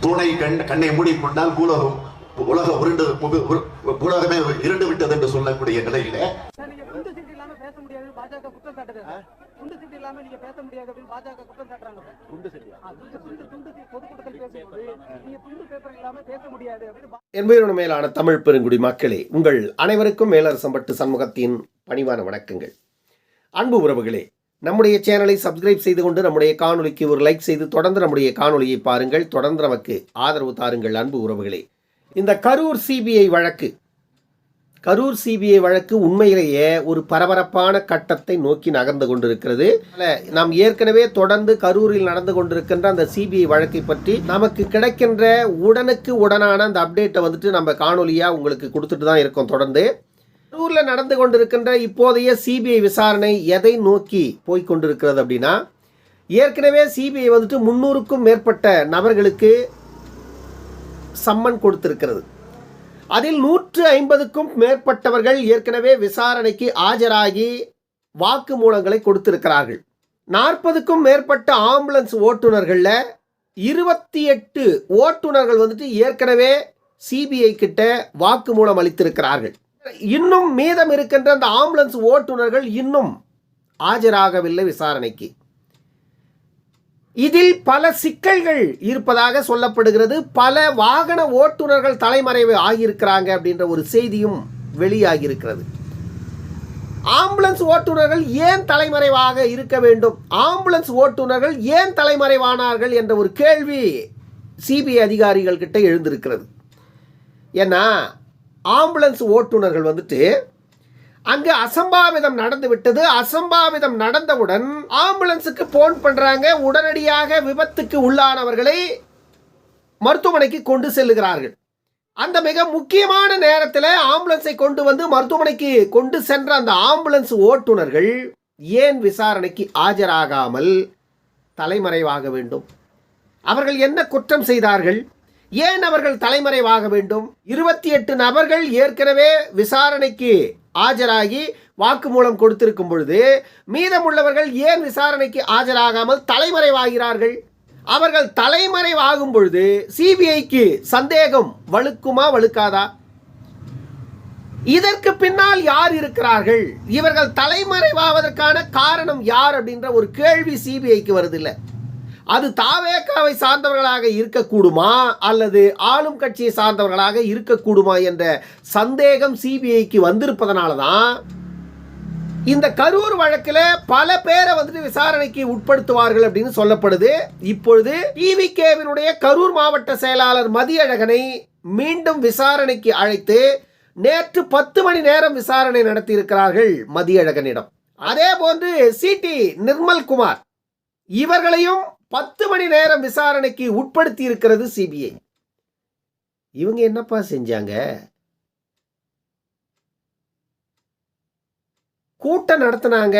துணை கண் கண்ணை மூடிக்கொண்டால் பூலோகம் உலக உருண்டு உலகமே இருண்டு விட்டது என்று சொல்லக்கூடிய நிலையில. என்பதோடு மேலான தமிழ் பெருங்குடி மக்களே உங்கள் அனைவருக்கும் மேலரசம்பட்டு சண்முகத்தின் பணிவான வணக்கங்கள். அன்பு உறவுகளே நம்முடைய சேனலை சப்ஸ்கிரைப் செய்து கொண்டு நம்முடைய காணொலிக்கு ஒரு லைக் செய்து தொடர்ந்து நம்முடைய காணொலியை பாருங்கள். தொடர்ந்து நமக்கு ஆதரவு தாருங்கள் அன்பு உறவுகளே. இந்த கரூர் சிபிஐ வழக்கு கரூர் சிபிஐ வழக்கு உண்மையிலேயே ஒரு பரபரப்பான கட்டத்தை நோக்கி நகர்ந்து கொண்டிருக்கிறது. நாம் ஏற்கனவே தொடர்ந்து கரூரில் நடந்து கொண்டிருக்கின்ற அந்த சிபிஐ வழக்கை பற்றி நமக்கு கிடைக்கின்ற உடனுக்கு உடனான அந்த அப்டேட்டை வந்துட்டு நம்ம காணொலியாக உங்களுக்கு கொடுத்துட்டு தான் இருக்கோம் தொடர்ந்து. கரூரில் நடந்து கொண்டிருக்கின்ற இப்போதைய சிபிஐ விசாரணை எதை நோக்கி போய் கொண்டிருக்கிறது அப்படின்னா ஏற்கனவே சிபிஐ வந்துட்டு முன்னூறுக்கும் மேற்பட்ட நபர்களுக்கு சம்மன் கொடுத்திருக்கிறது. அதில் நூற்று ஐம்பதுக்கும் மேற்பட்டவர்கள் ஏற்கனவே விசாரணைக்கு ஆஜராகி வாக்குமூலங்களை கொடுத்திருக்கிறார்கள். நாற்பதுக்கும் மேற்பட்ட ஆம்புலன்ஸ் ஓட்டுநர்களில் இருபத்தி எட்டு ஓட்டுநர்கள் வந்துட்டு ஏற்கனவே சிபிஐ கிட்ட வாக்குமூலம் அளித்திருக்கிறார்கள். இன்னும் மீதம் இருக்கின்ற அந்த ஆம்புலன்ஸ் ஓட்டுநர்கள் இன்னும் ஆஜராகவில்லை விசாரணைக்கு. இதில் பல சிக்கல்கள் இருப்பதாக சொல்லப்படுகிறது. பல வாகன ஓட்டுநர்கள் தலைமறைவு ஆகியிருக்கிறாங்க அப்படின்ற ஒரு செய்தியும் வெளியாகியிருக்கிறது. ஆம்புலன்ஸ் ஓட்டுநர்கள் ஏன் தலைமறைவாக இருக்க வேண்டும்? ஆம்புலன்ஸ் ஓட்டுநர்கள் ஏன் தலைமறைவானார்கள் என்ற ஒரு கேள்வி சிபிஐ அதிகாரிகள் கிட்ட எழுந்திருக்கிறது. ஏன்னா ஆம்புலன்ஸ் ஓட்டுநர்கள் வந்துட்டு அங்கு அசம்பாவிதம் நடந்து விட்டது. அசம்பாவிதம் நடந்தவுடன் ஆம்புலன்ஸுக்கு போன் பண்றாங்க. உடனடியாக விபத்துக்கு உள்ளானவர்களை மருத்துவமனைக்கு கொண்டு செல்லுகிறார்கள். அந்த மிக முக்கியமான நேரத்தில் ஆம்புலன்ஸை கொண்டு வந்து மருத்துவமனைக்கு கொண்டு சென்ற அந்த ஆம்புலன்ஸ் ஓட்டுநர்கள் ஏன் விசாரணைக்கு ஆஜராகாமல் தலைமறைவாக வேண்டும்? அவர்கள் என்ன குற்றம் செய்தார்கள்? ஏன் அவர்கள் தலைமறைவாக வேண்டும்? இருபத்தி எட்டு நபர்கள் ஏற்கனவே விசாரணைக்கு ஆஜராகி வாக்குமூலம் கொடுத்திருக்கும் பொழுது மீதமுள்ளவர்கள் ஏன் விசாரணைக்கு ஆஜராகாமல் தலைமறைவாகிறார்கள்? அவர்கள் தலைமறைவாகும் பொழுது சிபிஐக்கு சந்தேகம் வலுக்குமா வலுக்காதா? இதற்கு பின்னால் யார் இருக்கிறார்கள்? இவர்கள் தலைமறைவாவதற்கான காரணம் யார் அப்படின்ற ஒரு கேள்வி சிபிஐக்கு வருதில்லை. அது தாவேக்காவை சார்ந்தவர்களாக இருக்கக்கூடுமா? அல்லது ஆளும் கட்சியை சார்ந்தவர்களாக இருக்கக்கூடுமா என்ற சந்தேகம் சிபிஐக்கு வந்திருப்பதனால தான் இந்த கரூர் வழக்கில் பல பேரை வந்துட்டு விசாரணைக்கு உட்படுத்துவார்கள் அப்படின்னு சொல்லப்படுது. இப்பொழுது டிவிகேவினுடைய கரூர் மாவட்ட செயலாளர் மதியழகனை மீண்டும் விசாரணைக்கு அழைத்து நேற்று பத்து மணி நேரம் விசாரணை நடத்தியிருக்கிறார்கள் மதியழகனிடம். அதே போன்று சிடி நிர்மல்குமார். இவர்களையும் பத்து மணி நேரம் விசாரணைக்கு உட்படுத்தி இருக்கிறது சிபிஐ இவங்க என்னப்பா செஞ்சாங்க? கூட்டம் நடத்தினாங்க.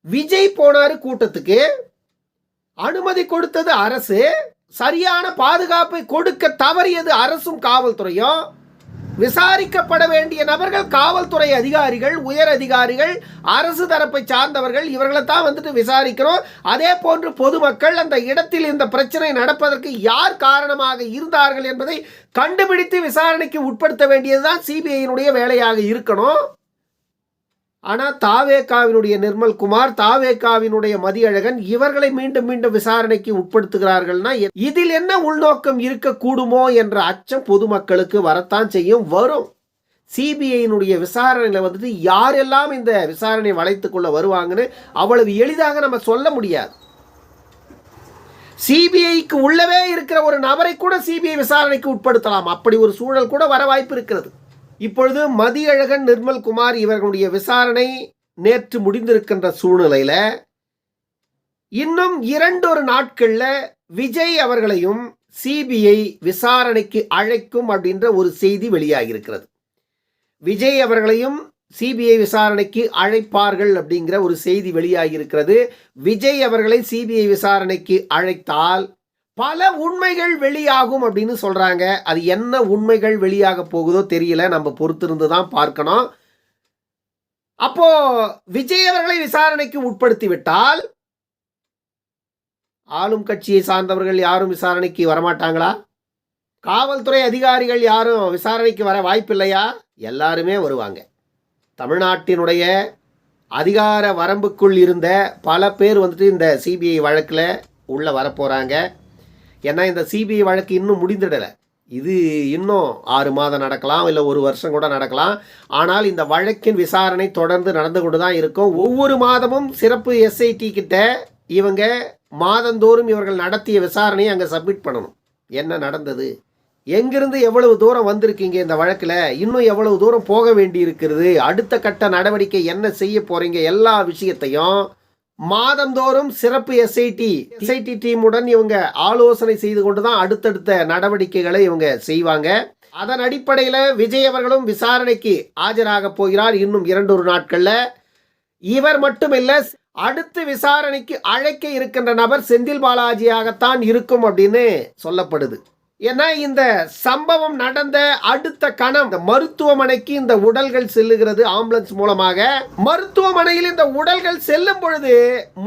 விஜய் போனாரு கூட்டத்துக்கு. அனுமதி கொடுத்தது அரசு. சரியான பாதுகாப்பை கொடுக்க தவறியது அரசும் காவல்துறையும். விசாரிக்கப்பட வேண்டிய நபர்கள் காவல்துறை அதிகாரிகள் உயர் அதிகாரிகள் அரசு தரப்பை சார்ந்தவர்கள் இவர்களை தான் வந்துட்டு விசாரிக்கிறோம். அதே போன்று பொதுமக்கள் அந்த இடத்தில் இந்த பிரச்சனை நடப்பதற்கு யார் காரணமாக இருந்தார்கள் என்பதை கண்டுபிடித்து விசாரணைக்கு உட்படுத்த வேண்டியதுதான் சிபிஐயினுடைய வேலையாக இருக்கணும். ஆனால் தாவேகாவினுடைய நிர்மல்குமார் தாவேகாவினுடைய மதியழகன் இவர்களை மீண்டும் மீண்டும் விசாரணைக்கு உட்படுத்துகிறார்கள்னா இதில் என்ன உள்நோக்கம் இருக்கக்கூடுமோ என்ற அச்சம் பொதுமக்களுக்கு வரத்தான் செய்யும் வரும். சிபிஐயினுடைய விசாரணையில் வந்துட்டு யாரெல்லாம் இந்த விசாரணை வளைத்துக்கொள்ள வருவாங்கன்னு அவ்வளவு எளிதாக நம்ம சொல்ல முடியாது. சிபிஐக்கு உள்ளவே இருக்கிற ஒரு நபரை கூட சிபிஐ விசாரணைக்கு உட்படுத்தலாம். அப்படி ஒரு சூழல் கூட வர வாய்ப்பு இருக்கிறது. இப்பொழுது மதியழகன் நிர்மல் குமார் இவர்களுடைய விசாரணை நேற்று முடிந்திருக்கின்ற சூழ்நிலையில் இன்னும் இரண்டொரு நாட்களில் விஜய் அவர்களையும் சிபிஐ விசாரணைக்கு அழைக்கும் அப்படின்ற ஒரு செய்தி வெளியாகியிருக்கிறது. விஜய் அவர்களையும் சிபிஐ விசாரணைக்கு அழைப்பார்கள் அப்படிங்கிற ஒரு செய்தி வெளியாகியிருக்கிறது. விஜய் அவர்களை சிபிஐ விசாரணைக்கு அழைத்தால் பல உண்மைகள் வெளியாகும் அப்படின்னு சொல்கிறாங்க அது என்ன உண்மைகள் வெளியாக போகுதோ தெரியல. நம்ம பொறுத்திருந்து தான் பார்க்கணும். அப்போ விஜய் அவர்களை விசாரணைக்கு உட்படுத்தி விட்டால் ஆளும் கட்சியை சார்ந்தவர்கள் யாரும் விசாரணைக்கு வரமாட்டாங்களா? காவல்துறை அதிகாரிகள் யாரும் விசாரணைக்கு வர வாய்ப்பில்லையா? எல்லாருமே வருவாங்க. தமிழ்நாட்டினுடைய அதிகார வரம்புக்குள் இருந்த பல பேர் வந்துட்டு இந்த சிபிஐ வழக்கில் உள்ளே வரப்போகிறாங்க ஏன்னா இந்த சிபிஐ வழக்கு இன்னும் முடிந்துடலை. இது இன்னும் ஆறு மாதம் நடக்கலாம் இல்லை ஒரு வருஷம் கூட நடக்கலாம். ஆனால் இந்த வழக்கின் விசாரணை தொடர்ந்து நடந்து கொண்டு தான் இருக்கும். ஒவ்வொரு மாதமும் சிறப்பு எஸ்ஐடி கிட்ட இவங்க மாதந்தோறும் இவர்கள் நடத்திய விசாரணையை அங்கே சப்மிட் பண்ணணும். என்ன நடந்தது? எங்கிருந்து எவ்வளவு தூரம் வந்திருக்கீங்க இந்த வழக்கில்? இன்னும் எவ்வளவு தூரம் போக வேண்டி இருக்கிறது அடுத்த கட்ட நடவடிக்கை என்ன செய்ய போகிறீங்க எல்லா விஷயத்தையும் மாதந்தோறும் சிறப்பு எஸ்ஐடி எஸ்ஐடி டீமுடன் இவங்க ஆலோசனை செய்து கொண்டு தான் அடுத்தடுத்த நடவடிக்கைகளை இவங்க செய்வாங்க. அதன் அடிப்படையில் விஜய் அவர்களும் விசாரணைக்கு ஆஜராக போகிறார் இன்னும் இரண்டொரு நாட்களில். இவர் மட்டுமில்ல அடுத்து விசாரணைக்கு அழைக்க இருக்கின்ற நபர் செந்தில் பாலாஜியாகத்தான் இருக்கும் அப்படின்னு சொல்லப்படுது. ஏன்னா இந்த சம்பவம் நடந்த அடுத்த கணம் இந்த மருத்துவமனைக்கு இந்த உடல்கள் செல்லுகிறது ஆம்புலன்ஸ் மூலமாக. மருத்துவமனையில் இந்த உடல்கள் செல்லும் பொழுது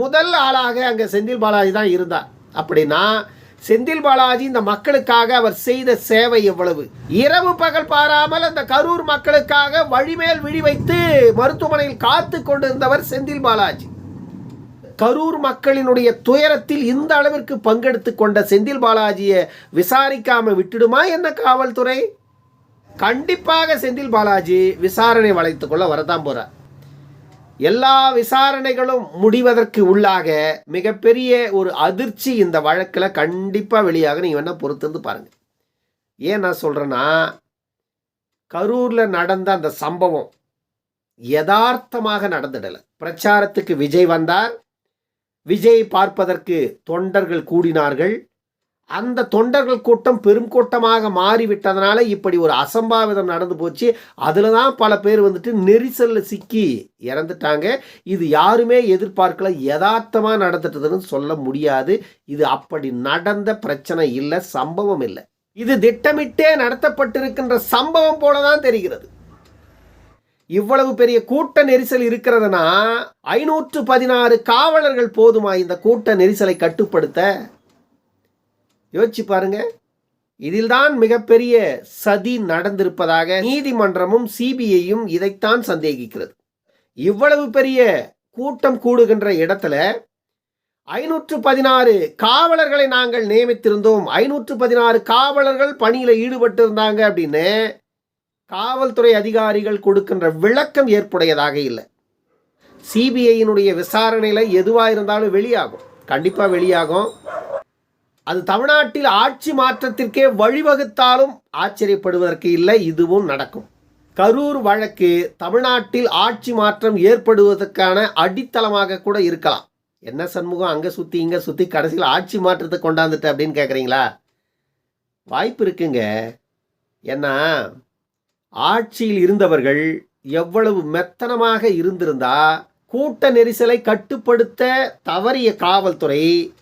முதல் ஆளாக அங்க செந்தில் பாலாஜி தான் இருந்தார். அப்படின்னா செந்தில் பாலாஜி இந்த மக்களுக்காக அவர் செய்த சேவை எவ்வளவு? இரவு பகல் பாராமல் அந்த கரூர் மக்களுக்காக வழிமேல் விழி வைத்து மருத்துவமனையில் காத்து கொண்டிருந்தவர் செந்தில் பாலாஜி. கரூர் மக்களினுடைய துயரத்தில் இந்த அளவிற்கு பங்கெடுத்து கொண்ட செந்தில் பாலாஜியை விசாரிக்காம விட்டுடுமா என்ன காவல்துறை? கண்டிப்பாக செந்தில் பாலாஜி விசாரணை வளைத்துக்கொள்ள வரதான் போறார். எல்லா விசாரணைகளும் முடிவதற்கு உள்ளாக மிகப்பெரிய ஒரு அதிர்ச்சி இந்த வழக்கில் கண்டிப்பாக வெளியாக நீங்கள் வேணால் பொறுத்திருந்து பாருங்கள் ஏன் நான் சொல்கிறேன்னா கரூரில் நடந்த அந்த சம்பவம் யதார்த்தமாக நடந்துடலை. பிரச்சாரத்துக்கு விஜய் வந்தார். விஜய் பார்ப்பதற்கு தொண்டர்கள் கூடினார்கள். அந்த தொண்டர்கள் கூட்டம் பெரும் கூட்டமாக மாறிவிட்டதனால இப்படி ஒரு அசம்பாவிதம் நடந்து போச்சு. அதில் தான் பல பேர் வந்துட்டு நெரிசலில் சிக்கி இறந்துட்டாங்க. இது யாருமே எதிர்பார்க்கல. யதார்த்தமாக நடந்துட்டதுன்னு சொல்ல முடியாது. இது அப்படி நடந்த பிரச்சனை இல்லை சம்பவம் இல்லை. இது திட்டமிட்டே நடத்தப்பட்டிருக்கின்ற சம்பவம் போல தான் தெரிகிறது. இவ்வளவு பெரிய கூட்ட நெரிசல் இருக்கிறதுனா ஐநூற்று பதினாறு காவலர்கள் போதுமா இந்த கூட்ட நெரிசலை கட்டுப்படுத்த? யோசிச்சு பாருங்க. இதில்தான் மிகப்பெரிய சதி நடந்திருப்பதாக நீதிமன்றமும் சிபிஐயும் இதைத்தான் சந்தேகிக்கிறது. இவ்வளவு பெரிய கூட்டம் கூடுகின்ற இடத்துல ஐநூற்று பதினாறு காவலர்களை நாங்கள் நியமித்திருந்தோம். ஐநூற்று பதினாறு காவலர்கள் பணியில் ஈடுபட்டு இருந்தாங்க அப்படின்னு காவல்துறை அதிகாரிகள் கொடுக்கின்ற விளக்கம் ஏற்புடையதாக இல்லை. சிபிஐயினுடைய விசாரணையில் எதுவாக இருந்தாலும் வெளியாகும். கண்டிப்பாக வெளியாகும். அது தமிழ்நாட்டில் ஆட்சி மாற்றத்திற்கே வழிவகுத்தாலும் ஆச்சரியப்படுவதற்கு இல்லை இதுவும் நடக்கும். கரூர் வழக்கு தமிழ்நாட்டில் ஆட்சி மாற்றம் ஏற்படுவதற்கான அடித்தளமாக கூட இருக்கலாம். என்ன சண்முகம் அங்கே சுற்றி இங்கே சுற்றி கடைசியில் ஆட்சி மாற்றத்தை கொண்டாந்துட்டு அப்படின்னு கேட்குறீங்களா வாய்ப்பு இருக்குங்க. ஏன்னா ஆட்சியில் இருந்தவர்கள் எவ்வளவு மெத்தனமாக இருந்திருந்தா கூட்ட நெரிசலை கட்டுப்படுத்த தவறிய காவல்துறை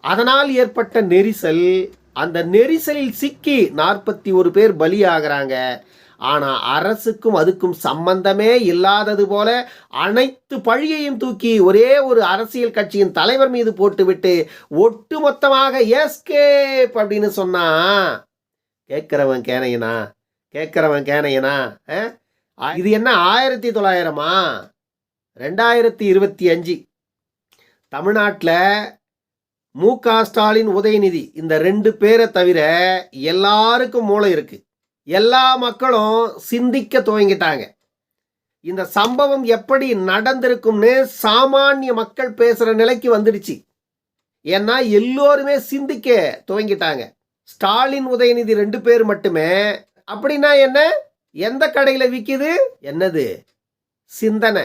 அதனால் ஏற்பட்ட நெரிசல் அந்த நெரிசலில் சிக்கி நாற்பத்தி ஒரு பேர் பலியாகிறாங்க. ஆனால் அரசுக்கும் அதுக்கும் சம்பந்தமே இல்லாதது போல அனைத்து பழியையும் தூக்கி ஒரே ஒரு அரசியல் கட்சியின் தலைவர் மீது போட்டுவிட்டு ஒட்டுமொத்தமாக எஸ்கேப் அப்படின்னு சொன்னா கேட்குறவன் கேனையனா? கேட்குறவன் கேனையனா? இது என்ன ஆயிரத்தி தொள்ளாயிரமா? ரெண்டாயிரத்தி இருபத்தி அஞ்சு. தமிழ்நாட்டில் மு க ஸ்டாலின் உதயநிதி இந்த ரெண்டு பேரை தவிர எல்லாருக்கும் மூளை இருக்குது எல்லா மக்களும் சிந்திக்க துவங்கிட்டாங்க. இந்த சம்பவம் எப்படி நடந்திருக்கும்னு சாமானிய மக்கள் பேசுகிற நிலைக்கு வந்துடுச்சு. ஏன்னா எல்லோருமே சிந்திக்க துவங்கிட்டாங்க. ஸ்டாலின் உதயநிதி ரெண்டு பேர் மட்டுமே அப்படின்னா என்ன? எந்த கடையில் விற்கிது என்னது? சிந்தனை.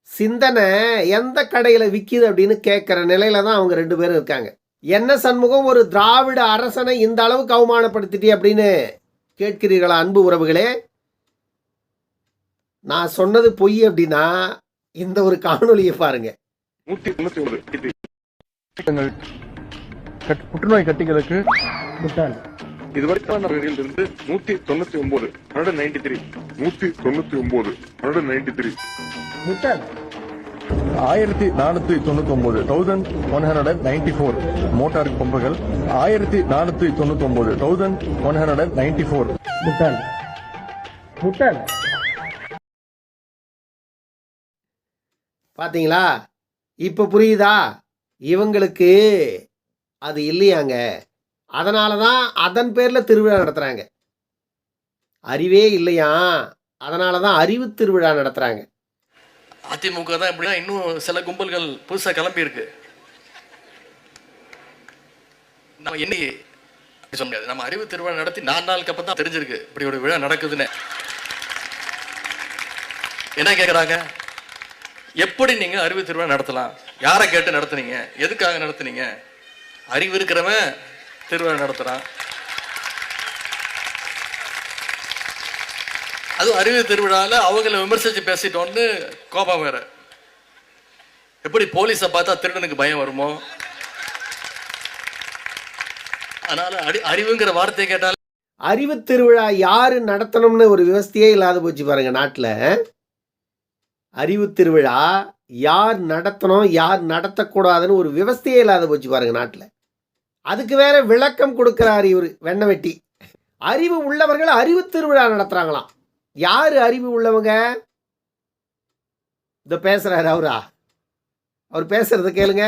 சிந்தனை எந்த கடையில் விற்கிது அப்படின்னு கேட்குற நிலையில தான் அவங்க ரெண்டு பேரும் இருக்காங்க. என்ன சண்முகம்? ஒரு திராவிட அரசனை இந்த அளவுக்கு அவமானப்படுத்திட்டே அப்படின்னு கேட்கிறீர்களா அன்பு உறவுகளே? நான் சொன்னது பொய் அப்படின்னா இந்த ஒரு காணொளியை பாருங்க. புற்றுநோய் கட்டிகளுக்கு இதுவரைக்கான இருந்து நூத்தி தொண்ணூத்தி ஒன்பது ஹண்ட்ரட் நைன்டி த்ரீ நூத்தி தொண்ணூத்தி ஒன்பது ஹண்ட்ரட் நைன்டி த்ரீ ஆயிரத்தி நானூத்தி தொண்ணூத்தி ஒன்பது thousand one hundred and ninety four motor பம்புகள் ஆயிரத்தி நானூத்தி தொண்ணூத்தி ஒன்பது thousand one hundred and ninety four முட்டாள். முட்டாள். பாத்தீங்களா? இப்போ புரியுதா? இவங்களுக்கு அது இல்லையாங்க. அதனால தான் அதன் பேரில் திருவிழா நடத்துகிறாங்க அறிவே இல்லையா? அதனால தான் அறிவு திருவிழா நடத்துகிறாங்க அதிமுக தான் இப்படின்னா இன்னும் சில கும்பல்கள் புதுசா கிளம்பி இருக்கு. நம்ம என்னைக்கு சொல்ல முடியாது. நம்ம அறிவு திருவிழா நடத்தி நாலு நாளுக்கு அப்புறம் தான் தெரிஞ்சிருக்கு இப்படி ஒரு விழா நடக்குதுன்னு. என்ன கேக்குறாங்க? எப்படி நீங்கள் அறிவு திருவிழா நடத்தலாம்? யாரை கேட்டு நடத்துனீங்க? எதுக்காக நடத்துனீங்க? அறிவு இருக்கிறவன் திருவிழா நடத்துகிறான் அதுவும் அறிவு திருவிழாவில் அவங்கள விமர்சித்து பேசிட்டோன்னு கோபம் வேற. எப்படி போலீஸை பார்த்தா திருடனுக்கு பயம் வருமோ? அதனால அறி அறிவுங்கிற வார்த்தையை கேட்டால் அறிவு திருவிழா யாரு நடத்தணும்னு ஒரு விவஸ்தையே இல்லாத போச்சு பாருங்க நாட்டில். அறிவு திருவிழா யார் நடத்தணும் யார் நடத்தக்கூடாதுன்னு ஒரு விவஸ்தையே இல்லாத போச்சு பாருங்க நாட்டில். அதுக்கு வேற விளக்கம் கொடுக்கிறார் இவர் வெண்ண வெட்டி அறிவு உள்ளவர்கள் அறிவு திருவிழா நடத்துறாங்களாம். யாரு அறிவு உள்ளவங்க? இந்த பேசுறாரு அவரா. அவர் பேசுறத கேளுங்க.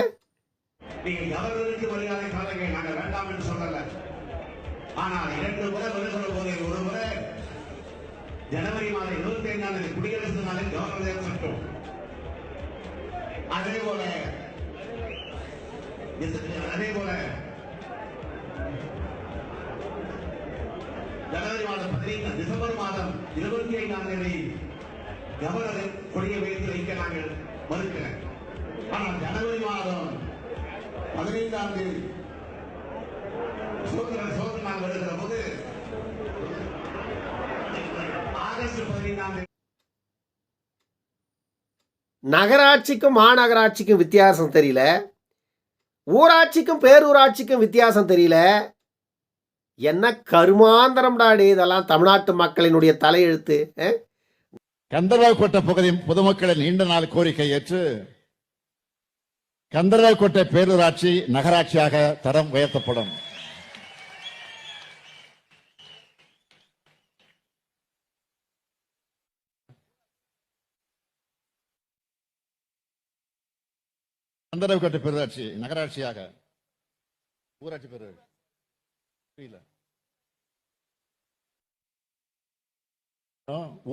ஆனால் இரண்டு முறை பதில் சொல்ல போது ஒரு முறை ஜனவரி மாதம் இருபத்தி ஐந்தாம் தேதி குடியரசு நாளில் கவர்னர் சட்டம் அதே போல அதே போல ஜனவரி டிசம்பர் மாதம் இருபத்தி ஐந்தாம் தேதி கவர்னர் கொடியை வைத்து வைக்க நாங்கள் மறுக்கிறேன். ஆனால் ஜனவரி மாதம் பதினைந்தாம் தேதி சுதந்திர சோதனை நாங்கள் வருகிற போது ஆகஸ்ட் பதினைந்தாம் தேதி நகராட்சிக்கும் மாநகராட்சிக்கும் வித்தியாசம் தெரியல. ஊராட்சிக்கும் பேரூராட்சிக்கும் வித்தியாசம் தெரியல. என்ன கருமாந்தரம்டா இதெல்லாம் தமிழ்நாட்டு மக்களினுடைய தலையெழுத்து அஹ்? கந்தர்வாய்க்கோட்டை பகுதி பொதுமக்களின் நீண்ட நாள் கோரிக்கை ஏற்று கந்தர்வாய்க்கோட்டை பேரூராட்சி நகராட்சியாக தரம் உயர்த்தப்படும். கந்தர்வாய்க்கோட்டை பேரூராட்சி நகராட்சியாக ஊராட்சி பேரூராட்சி. புரியல.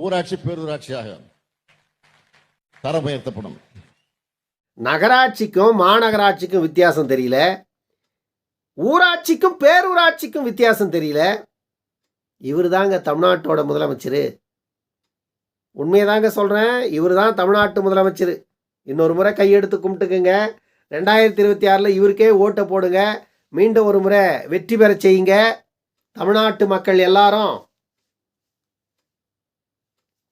ஊராட்சி பேரூராட்சியாக தரம் உயர்த்தப்படும் நகராட்சிக்கும் மாநகராட்சிக்கும் வித்தியாசம் தெரியல. ஊராட்சிக்கும் பேரூராட்சிக்கும் வித்தியாசம் தெரியல. இவர் தாங்க தமிழ்நாட்டோட முதலமைச்சர். உண்மையை தாங்க சொல்கிறேன் இவர் தான் தமிழ்நாட்டு முதலமைச்சர். இன்னொரு முறை கையெடுத்து கும்பிட்டுக்குங்க. ரெண்டாயிரத்தி இருபத்தி ஆறில் இவருக்கே ஓட்டை போடுங்க. மீண்டும் ஒரு முறை வெற்றி பெற செய்யுங்க. தமிழ்நாட்டு மக்கள் எல்லாரும்